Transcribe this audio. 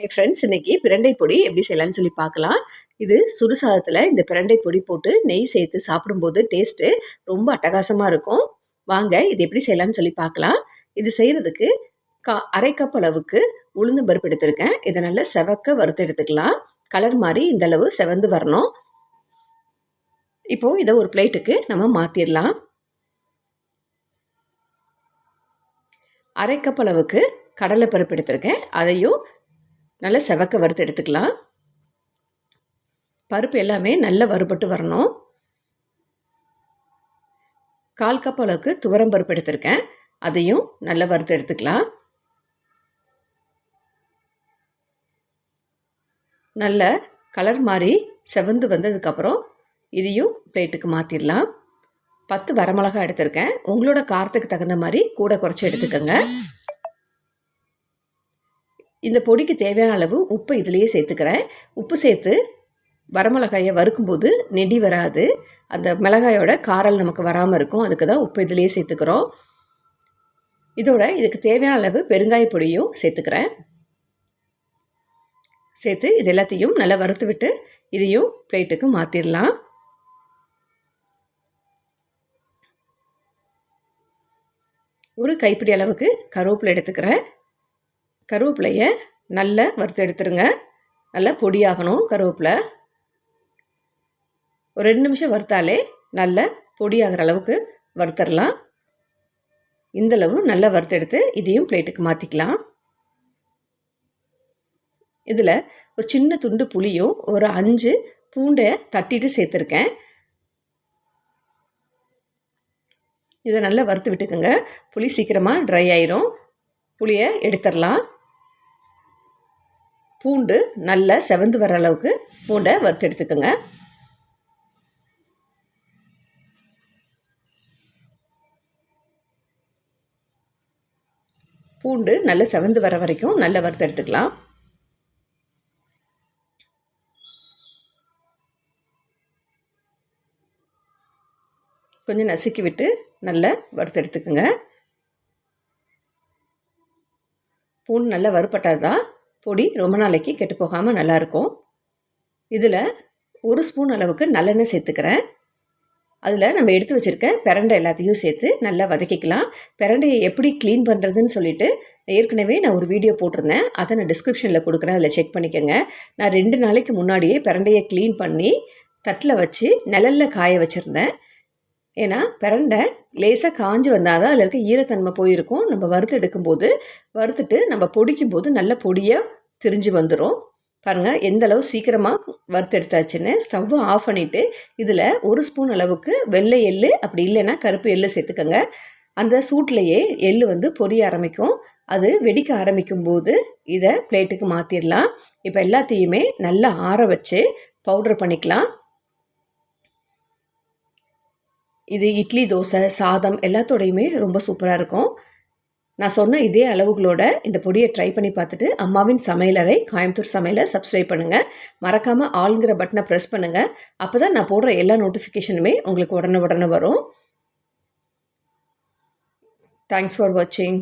Hi friends இன்றைக்கி பிரண்டை பொடி எப்படி செய்யலாம்னு சொல்லி பார்க்கலாம். இது சுறுசாதத்தில் இந்த பிரண்டை பொடி போட்டு நெய் சேர்த்து சாப்பிடும்போது டேஸ்ட்டு ரொம்ப அட்டகாசமாக இருக்கும். வாங்க இது எப்படி செய்யலாம்னு சொல்லி பார்க்கலாம். இது செய்கிறதுக்கு கா அரை கப் அளவுக்கு உளுந்து பருப்பு எடுத்திருக்கேன். இதை நல்லா செவக்க வறுத்து எடுத்துக்கலாம். கலர் மாதிரி இந்த அளவு செவந்து வரணும். இப்போது இதை ஒரு பிளேட்டுக்கு நம்ம மாற்றிடலாம் அரை கப் அளவுக்கு கடலைப்பருப்பு எடுத்திருக்கேன். அதையும் நல்லா செவக்க வறுத்து எடுத்துக்கலாம். பருப்பு எல்லாமே நல்லா வறுபட்டு வரணும். கால் கப் அளவுக்கு துவரம் பருப்பு எடுத்திருக்கேன். அதையும் நல்லா வறுத்து எடுத்துக்கலாம். நல்ல கலர் மாதிரி செவந்து வந்ததுக்கப்புறம் இதையும் பிளேட்டுக்கு மாற்றிடலாம் பத்து வரமிளகா எடுத்திருக்கேன். உங்களோட காரத்துக்கு தகுந்த மாதிரி கூட குறைச்சி எடுத்துக்கோங்க. இந்த பொடிக்கு தேவையான அளவு உப்பு இதிலேயே சேர்த்துக்கிறேன். உப்பு சேர்த்து வரமிளகாயை வறுக்கும்போது நெடி வராது. அந்த மிளகாயோட காரல் நமக்கு வராமல் இருக்கும். அதுக்கு தான் உப்பு இதிலேயே சேர்த்துக்கிறோம். இதோட இதுக்கு தேவையான அளவு பெருங்காய பொடியும் சேர்த்துக்கிறேன். சேர்த்து இது எல்லாத்தையும் நல்லா வறுத்து விட்டு இதையும் பிளேட்டுக்கு மாற்றிடலாம் ஒரு கைப்பிடி அளவுக்கு கருவேப்பிலை எடுத்துக்கிறேன். கருவேப்பிலையை நல்லா வறுத்து எடுத்துருங்க. நல்லா பொடியாகணும் கருவேப்பிலை. ஒரு ரெண்டு நிமிஷம் வறுத்தாலே நல்ல பொடியாகிற அளவுக்கு வறுத்தரலாம். இந்தளவு நல்லா வறுத்தெடுத்து இதையும் பிளேட்டுக்கு மாற்றிக்கலாம் இதில் ஒரு சின்ன துண்டு புளியும் ஒரு அஞ்சு பூண்டை தட்டிட்டு சேர்த்துருக்கேன். இதை நல்லா வறுத்து விட்டுக்கோங்க. புளி சீக்கிரமாக ட்ரை ஆயிரும். புளியை எடுத்துடலாம் பூண்டு நல்லா செவந்து வர அளவுக்கு பூண்டை வறுத்து எடுத்துக்கோங்க பூண்டு நல்லா செவந்து வர வரைக்கும் நல்லா வறுத்து எடுத்துக்கலாம் கொஞ்சம் நசுக்கி விட்டு நல்லா வறுத்து எடுத்துக்கோங்க பூண்டு நல்லா வறுப்பட்டால் தான் பொடி ரொம்ப நாளைக்கு கெட்டு போகாமல் நல்லாயிருக்கும் இதில் ஒரு ஸ்பூன் அளவுக்கு நல்லெண்ணெய் சேர்த்துக்கிறேன். அதில் நம்ம எடுத்து வச்சுருக்க பிரண்டை எல்லாத்தையும் சேர்த்து நல்லா வதக்கிக்கலாம். பிரண்டையை எப்படி க்ளீன் பண்ணுறதுன்னு சொல்லிட்டு ஏற்கனவே நான் ஒரு வீடியோ போட்டிருந்தேன். அதை நான் டிஸ்கிரிப்ஷனில் கொடுக்குறேன். அதில் செக் பண்ணிக்கோங்க. நான் ரெண்டு நாளைக்கு முன்னாடியே பிரண்டையை க்ளீன் பண்ணி தட்டில் வச்சு நிழலில் காய வச்சுருந்தேன். ஏன்னா பிரண்டை லேசாக காஞ்சி வந்தால் தான் அதில் இருக்க ஈரத்தன்மை போயிருக்கும். நம்ம வறுத்து எடுக்கும்போது வறுத்துட்டு நம்ம பொடிக்கும் போது நல்ல பொடியாக திரிஞ்சு வந்துடும் பாருங்கள் எந்த அளவு சீக்கிரமாக வறுத்து எடுத்தாச்சுன்னு ஸ்டவ்வை ஆஃப் பண்ணிவிட்டு இதில் ஒரு ஸ்பூன் அளவுக்கு வெள்ளை எள் அப்படி இல்லைன்னா கருப்பு எள் சேர்த்துக்கோங்க. அந்த சூட்லேயே எள் வந்து பொரிய ஆரம்பிக்கும். அது வெடிக்க ஆரம்பிக்கும் போது இதை பிளேட்டுக்கு மாற்றிடலாம் இப்போ எல்லாத்தையுமே நல்லா ஆற வச்சு பவுடர் பண்ணிக்கலாம். இது இட்லி தோசை சாதம் எல்லாத்தோடையுமே ரொம்ப சூப்பராக இருக்கும். நான் சொன்ன இதே அளவுகளோட இந்த பொடியை ட்ரை பண்ணி பார்த்துட்டு அம்மாவின் சமையலறை கோயம்புத்தூர் சமையலை சப்ஸ்கிரைப் பண்ணுங்கள் மறக்காமல் ஆளுங்கிற பட்டனை ப்ரெஸ் பண்ணுங்கள் அப்போ தான் நான் போடுற எல்லா நோட்டிஃபிகேஷனுமே உங்களுக்கு உடனே உடனே வரும். தேங்க்ஸ் ஃபார் வாட்சிங்